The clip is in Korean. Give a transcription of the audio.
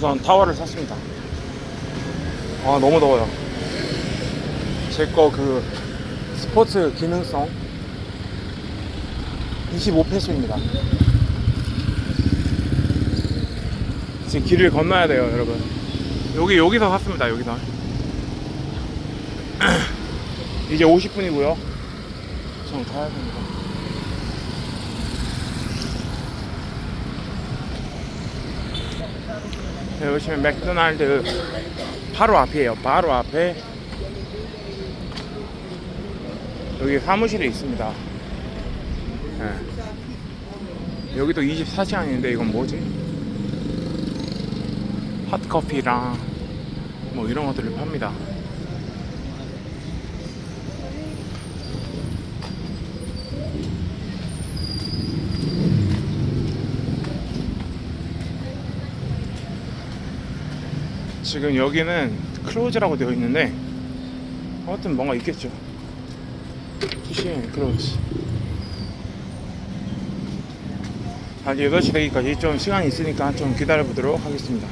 우선 타워를 샀습니다. 아 너무 더워요. 제 거 그 스포츠 기능성 25페소입니다. 지금 길을 건너야 돼요, 여러분. 여기 여기서 샀습니다. 여기서. 이제 50분이고요. 좀 가야 됩니다. 여기 보시면 맥도날드 바로 앞이에요. 바로 앞에 여기 사무실에 있습니다. 네. 여기도 24시간인데 이건 뭐지? 핫커피랑 뭐 이런 것들을 팝니다. 지금 여기는 클로즈라고 되어 있는데 아무튼 뭔가 있겠죠. 푸시엔 클로즈. 아직 8시 되기까지 좀 시간이 있으니까 좀 기다려 보도록 하겠습니다.